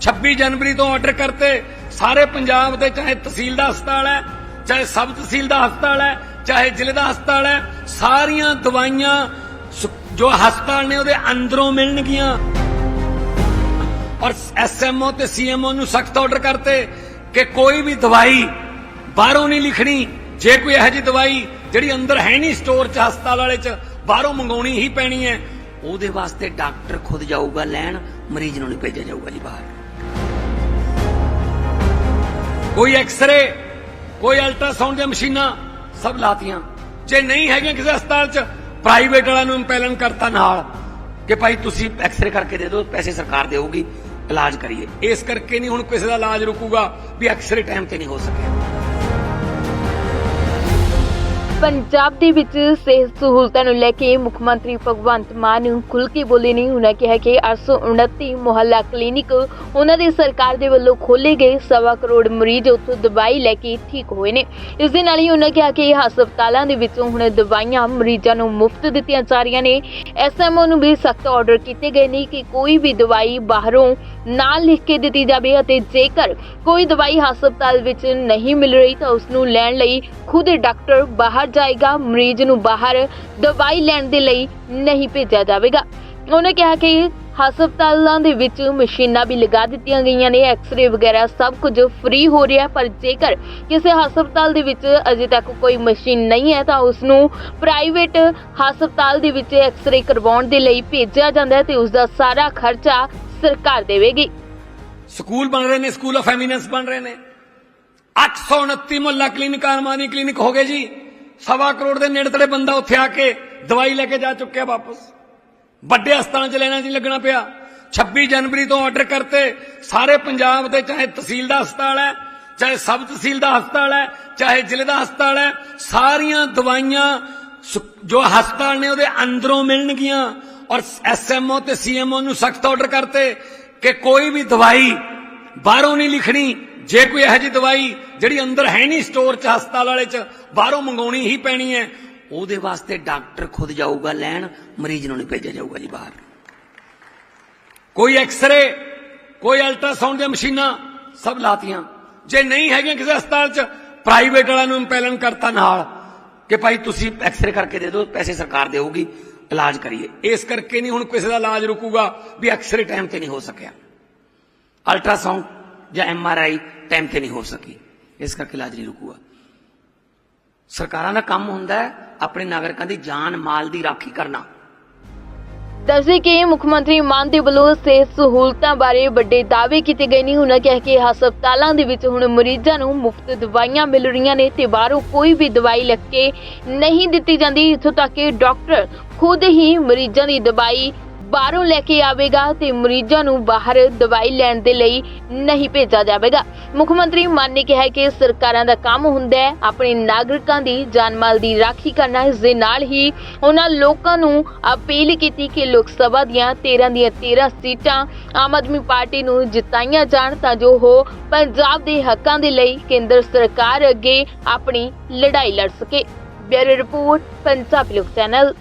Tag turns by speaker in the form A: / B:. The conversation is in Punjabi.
A: 26 ਜਨਵਰੀ ਤੋਂ ਆਰਡਰ ਕਰਤੇ। ਸਾਰੇ ਪੰਜਾਬ ਦੇ ਚਾਹੇ ਤਹਿਸੀਲ ਦਾ ਹਸਪਤਾਲ ਹੈ, ਚਾਹੇ ਸਬ ਤਹਿਸੀਲ ਦਾ ਹਸਪਤਾਲ ਹੈ, ਚਾਹੇ ਜ਼ਿਲ੍ਹੇ ਦਾ ਹਸਪਤਾਲ ਹੈ, ਸਾਰੀਆਂ ਦਵਾਈਆਂ ਜੋ ਹਸਪਤਾਲ ਨੇ ਉਹਦੇ ਅੰਦਰੋਂ ਮਿਲਣਗੀਆਂ। ਔਰ ਐਸਐਮਓ ਤੇ ਸੀਐਮਓ ਨੂੰ ਸਖਤ ਆਰਡਰ ਕਰਤੇ ਕਿ ਕੋਈ ਵੀ ਦਵਾਈ ਬਾਹਰੋਂ ਨਹੀਂ ਲਿਖਣੀ। ਜੇ ਕੋਈ ਇਹੋ ਜਿਹੀ ਦਵਾਈ ਜਿਹੜੀ ਅੰਦਰ ਹੈ ਨਹੀਂ ਸਟੋਰ ਚ, ਹਸਪਤਾਲ ਵਾਲੇ ਚ, ਬਾਹਰੋਂ ਮੰਗਾਉਣੀ ਹੀ ਪੈਣੀ ਹੈ, ਉਹਦੇ ਵਾਸਤੇ ਡਾਕਟਰ ਖੁਦ ਜਾਊਗਾ ਲੈਣ, ਮਰੀਜ਼ ਨੂੰ ਨਹੀਂ ਭੇਜਿਆ ਜਾਊਗਾ ਜੀ ਬਾਹਰ। ਕੋਈ ਐਕਸ-ਰੇ ਕੋਈ ਅਲਟਰਾਸਾਊਂਡ ਦੀਆਂ ਮਸ਼ੀਨਾਂ, ਸਭ ਲਾਤੀਆਂ। ਜੇ ਨਹੀਂ ਹੈਗੀਆਂ ਕਿਸੇ ਹਸਪਤਾਲ 'ਚ ਪ੍ਰਾਈਵੇਟ ਵਾਲਿਆਂ ਨੂੰ ਇੰਪੈਲਨ ਕਰਤਾ ਨਾਲ ਕਿ ਭਾਈ ਤੁਸੀਂ ਐਕਸ-ਰੇ ਕਰਕੇ ਦੇ ਦਿਓ, ਪੈਸੇ ਸਰਕਾਰ ਦੇਊਗੀ, ਇਲਾਜ ਕਰੀਏ। ਇਸ ਕਰਕੇ ਨਹੀਂ ਹੁਣ ਕਿਸੇ ਦਾ ਇਲਾਜ ਰੁਕੂਗਾ ਵੀ ਐਕਸ-ਰੇ ਟਾਈਮ ਤੇ ਨਹੀਂ ਹੋ ਸਕਿਆ।
B: ਪੰਜਾਬ ਦੇ ਵਿੱਚ ਸਿਹਤ ਸਹੂਲਤਾਂ ਨੂੰ ਲੈ ਕੇ ਮੁੱਖ ਮੰਤਰੀ ਭਗਵੰਤ ਮਾਨ ਖੁੱਲ੍ਹ ਕੇ ਬੋਲੇ ਨੇ। ਉਹਨਾਂ ਕਿਹਾ ਕਿ 829 ਮੁਹੱਲਾ ਕਲੀਨਿਕ ਉਹਨਾਂ ਦੀ ਸਰਕਾਰ ਦੇ ਵੱਲੋਂ ਖੋਲੇ ਗਏ। ਸਵਾ ਕਰੋੜ ਮਰੀਜ਼ ਉੱਥੋਂ ਦਵਾਈ ਲੈ ਕੇ ਠੀਕ ਹੋਏ ਨੇ। ਇਸ ਦੇ ਨਾਲ ਹੀ ਉਹਨਾਂ ਕਿਹਾ ਕਿ ਹਸਪਤਾਲਾਂ ਦੇ ਵਿੱਚੋਂ ਹੁਣ ਦਵਾਈਆਂ ਮਰੀਜ਼ਾਂ ਨੂੰ ਮੁਫਤ ਦਿੱਤੀਆਂ ਜਾ ਰਹੀਆਂ ਨੇ। ਐਸਐਮਓ ਨੂੰ ਵੀ ਸਖਤ ਆਰਡਰ ਕੀਤੇ ਗਏ ਨੇ ਕਿ ਕੋਈ ਵੀ ਦਵਾਈ ਬਾਹਰੋਂ ਨਾ ਲਿਖ ਕੇ ਦਿੱਤੀ ਜਾਵੇ ਅਤੇ ਜੇਕਰ ਕੋਈ ਦਵਾਈ ਹਸਪਤਾਲ ਵਿੱਚ ਨਹੀਂ ਮਿਲ ਰਹੀ ਤਾਂ ਉਸ ਨੂੰ ਲੈਣ ਲਈ ਖੁਦ ਡਾਕਟਰ ਬਾਹਰ ਜਾਏਗਾ, ਮਰੀਜ਼ ਨੂੰ ਬਾਹਰ ਦਵਾਈ ਲੈਣ ਦੇ ਲਈ ਨਹੀਂ ਭੇਜਿਆ ਜਾਵੇਗਾ। ਉਹਨੇ ਕਿਹਾ ਕਿ ਹਸਪਤਾਲਾਂ ਦੇ ਵਿੱਚ ਮਸ਼ੀਨਾਂ ਵੀ ਲਗਾ ਦਿੱਤੀਆਂ ਗਈਆਂ ਨੇ ਐਕਸ-ਰੇ ਵਗੈਰਾ ਸਭ ਕੁਝ ਫ੍ਰੀ ਹੋ ਰਿਹਾ ਪਰ ਜੇਕਰ ਕਿਸੇ ਹਸਪਤਾਲ ਦੇ ਵਿੱਚ ਅਜੇ ਤੱਕ ਕੋਈ ਮਸ਼ੀਨ ਨਹੀਂ ਹੈ, ਤਾਂ ਉਸ ਨੂੰ ਪ੍ਰਾਈਵੇਟ ਹਸਪਤਾਲ ਦੇ ਵਿੱਚ ਐਕਸ-ਰੇ ਕਰਵਾਉਣ ਦੇ ਲਈ ਭੇਜਿਆ ਜਾਂਦਾ ਹੈ ਤੇ ਉਸ ਦਾ ਸਾਰਾ ਖਰਚਾ ਸਰਕਾਰ ਦੇਵੇਗੀ।
A: ਸਕੂਲ ਬਣ ਰਹੇ ਨੇ ਸਕੂਲ ਆਫ ਐਮੀਨੈਂਸ ਬਣ ਰਹੇ ਨੇ। 829 ਮੁਹੱਲਾ ਕਲੀਨਿਕ ਆਰਮਾਨੀ ਕਲੀਨਿਕ ਹੋ ਗਏ ਜੀ। ਸਵਾ ਕਰੋੜ ਦੇ ਨੇੜੇ ਤੇੜੇ ਬੰਦਾ ਉੱਥੇ ਆ ਕੇ ਦਵਾਈ ਲੈ ਕੇ ਜਾ ਚੁੱਕਿਆ ਵਾਪਸ। ਵੱਡੇ ਹਸਪਤਾਲਾਂ 'ਚ ਲੈਣਾ ਨਹੀਂ ਲੱਗਣਾ ਪਿਆ। 26 ਜਨਵਰੀ ਤੋਂ ਆਰਡਰ ਕਰਤੇ। ਸਾਰੇ ਪੰਜਾਬ ਦੇ ਚਾਹੇ ਤਹਿਸੀਲ ਦਾ ਹਸਪਤਾਲ ਹੈ, ਚਾਹੇ ਸਬ ਤਹਿਸੀਲ ਦਾ ਹਸਪਤਾਲ ਹੈ, ਚਾਹੇ ਜ਼ਿਲ੍ਹੇ ਦਾ ਹਸਪਤਾਲ ਹੈ, ਸਾਰੀਆਂ ਦਵਾਈਆਂ ਜੋ ਹਸਪਤਾਲ ਨੇ ਉਹਦੇ ਅੰਦਰੋਂ ਮਿਲਣਗੀਆਂ। ਔਰ ਐਸਐਮਓ ਤੇ ਸੀਐਮਓ ਨੂੰ ਸਖਤ ਆਰਡਰ ਕਰਤੇ ਕਿ ਕੋਈ ਵੀ ਦਵਾਈ ਬਾਹਰੋਂ ਨਹੀਂ ਲਿਖਣੀ। ਜੇ ਕੋਈ ਇਹੋ ਜਿਹੀ ਦਵਾਈ ਜਿਹੜੀ ਅੰਦਰ ਹੈ ਨਹੀਂ ਸਟੋਰ ਚ, ਹਸਪਤਾਲ ਵਾਲੇ ਚ, ਬਾਹਰੋਂ ਮੰਗਾਉਣੀ ਹੀ ਪੈਣੀ ਹੈ, ਉਹਦੇ ਵਾਸਤੇ ਡਾਕਟਰ ਖੁਦ ਜਾਊਗਾ ਲੈਣ, ਮਰੀਜ਼ ਨੂੰ ਨਹੀਂ ਭੇਜਿਆ ਜਾਊਗਾ ਜੀ ਬਾਹਰ। ਕੋਈ ਐਕਸ-ਰੇ ਕੋਈ ਅਲਟਰਾਸਾਊਂਡ ਦੀਆਂ ਮਸ਼ੀਨਾਂ, ਸਭ ਲਾਤੀਆਂ। ਜੇ ਨਹੀਂ ਹੈਗੀਆਂ ਕਿਸੇ ਹਸਪਤਾਲ 'ਚ ਪ੍ਰਾਈਵੇਟ ਵਾਲਿਆਂ ਨੂੰ ਇੰਪੈਲਨ ਕਰਤਾ ਨਾਲ ਕਿ ਭਾਈ ਤੁਸੀਂ ਐਕਸ-ਰੇ ਕਰਕੇ ਦੇ ਦਿਓ, ਪੈਸੇ ਸਰਕਾਰ ਦੇਊਗੀ, ਇਲਾਜ ਕਰੀਏ। ਇਸ ਕਰਕੇ ਨਹੀਂ ਹੁਣ ਕਿਸੇ ਦਾ ਇਲਾਜ ਰੁਕੂਗਾ ਵੀ ਐਕਸ-ਰੇ ਟਾਈਮ ਤੇ ਨਹੀਂ ਹੋ ਸਕਿਆ। ਅਲਟਰਾਸਾਊਂਡ ਜਾਂ ਐਮਆਰਆਈ ਟਾਈਮ ਤੇ ਨਹੀਂ ਹੋ ਸਕੀ। ਇਸ ਕਰਕੇ ਇਲਾਜ ਨਹੀਂ ਰੁਕੂਗਾ। ਸਰਕਾਰਾਂ ਦਾ ਕੰਮ ਹੁੰਦਾ ਹੈ ਆਪਣੇ ਨਾਗਰਿਕਾਂ ਦੀ ਜਾਨ ਮਾਲ ਦੀ ਰਾਖੀ ਕਰਨਾ।
B: ਦੱਸਦੇ ਕਿ ਮੁੱਖ ਮੰਤਰੀ ਮਾਨ ਦੇ ਵੱਲੋਂ ਸਿਹਤ ਸਹੂਲਤਾਂ ਬਾਰੇ ਵੱਡੇ ਦਾਅਵੇ ਕੀਤੇ ਗਏ ਨੇ। ਉਹਨਾਂ ਕਿਹਾ ਕਿ ਹਸਪਤਾਲਾਂ ਦੇ ਵਿੱਚ ਹੁਣ ਮਰੀਜ਼ਾਂ ਨੂੰ ਮੁਫਤ ਦਵਾਈਆਂ ਮਿਲ ਰਹੀਆਂ ਨੇ ਤੇ ਬਾਹਰੋਂ ਕੋਈ ਵੀ ਦਵਾਈ ਲਿਖ ਕੇ ਨਹੀਂ ਦਿੱਤੀ ਜਾਂਦੀ। ਇੱਥੋਂ ਤੱਕ ਕਿ ਡਾਕਟਰ ਖੁਦ ਹੀ ਮਰੀਜ਼ਾਂ ਦੀ ਦਵਾਈ ਬਾਹਰੋਂ ਲੈ ਕੇ ਆਵੇਗਾ ਤੇ ਮਰੀਜ਼ਾਂ ਨੂੰ ਬਾਹਰ ਦਵਾਈ ਲੈਣ ਦੇ ਲਈ ਨਹੀਂ ਭੇਜਿਆ ਜਾਵੇਗਾ। ਮੁੱਖ ਮੰਤਰੀ ਮਾਨ ਨੇ ਕਿਹਾ ਕਿ ਸਰਕਾਰਾਂ ਦਾ ਕੰਮ ਹੁੰਦਾ ਹੈ, ਆਪਣੇ ਨਾਗਰਿਕਾਂ ਦੀ ਜਾਨਮਾਲ ਦੀ ਰਾਖੀ ਕਰਨਾ, ਇਸ ਦੇ ਨਾਲ ਹੀ ਉਹਨਾਂ ਲੋਕਾਂ ਨੂੰ ਅਪੀਲ ਕੀਤੀ ਕਿ ਲੋਕ ਸਭਾ ਦੀਆਂ 13 ਦੀਆਂ 13 ਸੀਟਾਂ ਆਮ ਆਦਮੀ ਪਾਰਟੀ ਨੂੰ ਜਿਤਾਈਆਂ ਜਾਣ ਤਾਂ ਜੋ ਉਹ ਪੰਜਾਬ ਦੇ ਹੱਕਾਂ ਦੇ ਲਈ ਕੇਂਦਰ ਸਰਕਾਰ ਅੱਗੇ ਆਪਣੀ ਲੜਾਈ ਲੜ ਸਕੇ। ਬਿਊਰੋ ਰਿਪੋਰਟ, ਪੰਜਾਬ ਲੋਕ ਚੈਨਲ।